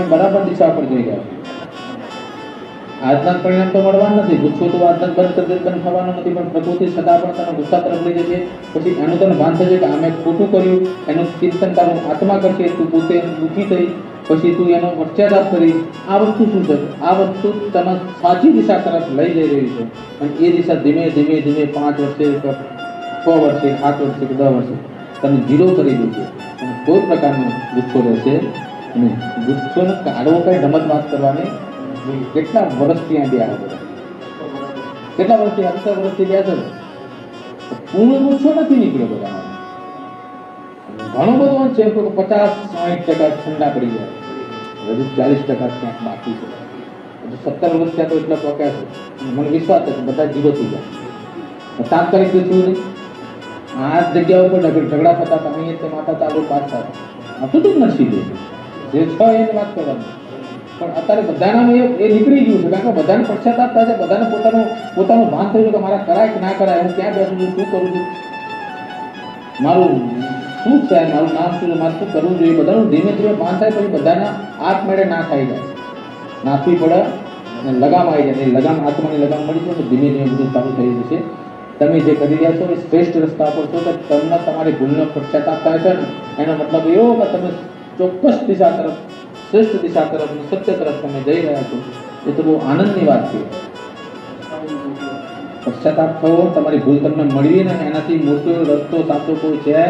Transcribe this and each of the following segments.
તમે બરાબર દિશા પર જઈ ગયા આજના પરિણામ તો મળવાનું નથી. ગુસ્સો તો આજના બંધ કરી દે થવાનો નથી. પણ પ્રકૃતિ છતાં પણ તને ગુસ્સા તરફ લઈ જશે. પછી એનું તને ભાન થશે કે આ ખોટું કર્યું. એનું ચિંતન તારું આત્મા કરશે. તું પોતે દુઃખી થઈ. પછી તું એનો પશ્ચાતાપ કરી. આ વસ્તુ શું છે? આ વસ્તુ તને સાચી દિશા તરફ લઈ જઈ રહી છે. અને એ દિશા ધીમે ધીમે ધીમે પાંચ વર્ષે છ વર્ષે, સાત વર્ષે કે દસ વર્ષે તમે જીરો કરી દેશે અને કોઈ પ્રકારનો ગુસ્સો રહેશે નહીં. કાઢવો કઈ રમત વાત કરવાની કેટલા વર્ષથી આ ગયા કેટલા વર્ષથી? અત્યાર વર્ષથી ગયા છે? પૂર્ણ ગુસ્સો નથી નીકળ્યો બધા ઘણો બધો છે પચાસ સાઠ ટકા ઠંડા પડી ગયા. હજુ ચાલીસ ટકા ક્યાંક બાકી છે. હજુ સત્તર વર્ષ ત્યાં તો એટલા પક્યા છે. મને વિશ્વાસ છે કે બધા જીરો થઈ ગયા. તાત્કાલિક તો થયું નહીં. આ જગ્યા ઉપર ઝઘ- ઝઘડા થતા તમે તે માતા ચાલુ પાછા. આ જ નથી જે છ એની વાત કરવાની. પણ અત્યારે બધાના એ નીકળી ગયું છે, કારણ કે બધાને પશ્ચાતાપ થાય છે, બધાને પોતાનું પોતાનું ભાન થયું કે મારા કરાય કે ના કરાય, હું ક્યાં બેસું છું, શું કરું છું? મારું શું છે? મારું નામ શું મારે શું કરવું જોઈએ? બધાનું ધીમે ધીમે ભાન થાય, પછી બધાના આપમેળે ના ખાઈ જાય. નાખવી પડે અને લગામ આવી જાય. લગામ આત્માની લગામ મળી જાય તો ધીમે ધીમે બધું ચાલુ થઈ જશે. તમે જે કરી રહ્યા છો, એ શ્રેષ્ઠ રસ્તા પર છો, તો તમને તમારી ભૂલનો પશ્ચાતાપ થાય છે. ને એનો મતલબ એવો કે તમે ચોક્કસ દિશા તરફ, શ્રેષ્ઠ દિશા તરફ સત્ય તરફ તમે જઈ રહ્યા છો. એ તો બહુ આનંદની વાત છે. પશ્ચાતાપ થવો, તમારી ભૂલ તમને મળવી ને એનાથી મોટો રસ્તો સાચો કોઈ છે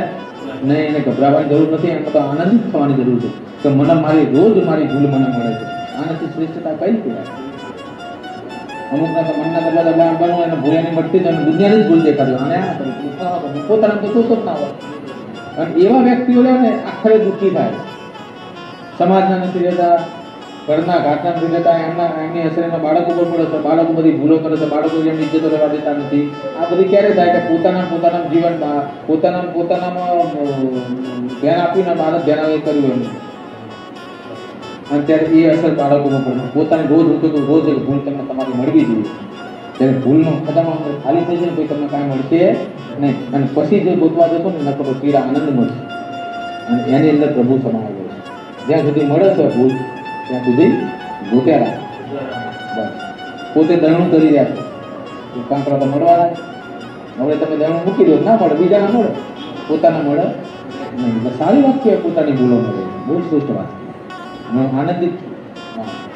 નહીં એને ગભરાવાની જરૂર નથી, એને તો આનંદિત થવાની જરૂર છે કે મને મારી રોજ મારી ભૂલ મને મળે છે. આનાથી શ્રેષ્ઠતા કઈ કહેવાય? અમુકના તો મનના દરવાજા બહાર બનવું એને ભૂલ નહીં મળતી તો દુનિયાની જ ભૂલ દેખાડ્યો અને આ. પોતાના તો જોતો જ ના હોય. અને એવા વ્યક્તિઓ ને આખરે દુઃખી થાય. સમાજના નથી રહેતા, ઘરના ઘાટના નથી રહેતા, એમના, એમની અસર એમના બાળકો પર પડે છે, બાળકો બધી ભૂલો કરે છે, બાળકો એમની ઇજ્જતો રહેવા દેતા નથી. આ બધી ક્યારે થાય કે પોતાના પોતાના જીવનમાં પોતાના પોતાનામાં ધ્યાન આપીને બાળક ધ્યાન એ કર્યું એમ. અને ત્યારે એ અસર બાળકોમાં પડે. પોતાને રોજ ઉઠતો રોજ એક ભૂલ તમને તમારી મળવી જોઈએ. ત્યારે ભૂલનો ખતામાં ખાલી થઈ જાય તમને કાંઈ મળશે નહીં. અને પછી જે ગોતવા જશો ને નકરો પીડા આનંદ મળશે અને એની અંદર પ્રભુ સમાવે જ્યાં સુધી મળે છે ભૂલ, ત્યાં સુધી રાખો. બસ. પોતે દરણું કરી રહ્યા છે કાંકરા તો મળવાના હવે તમે દરણું મૂકી દો, ના મળે, બીજાના મળે. પોતાના મળે નહીં. સારી વાત કહેવાય, પોતાની ભૂલો મળે. બહુ શ્રેષ્ઠ વાત હું આનંદિત છું.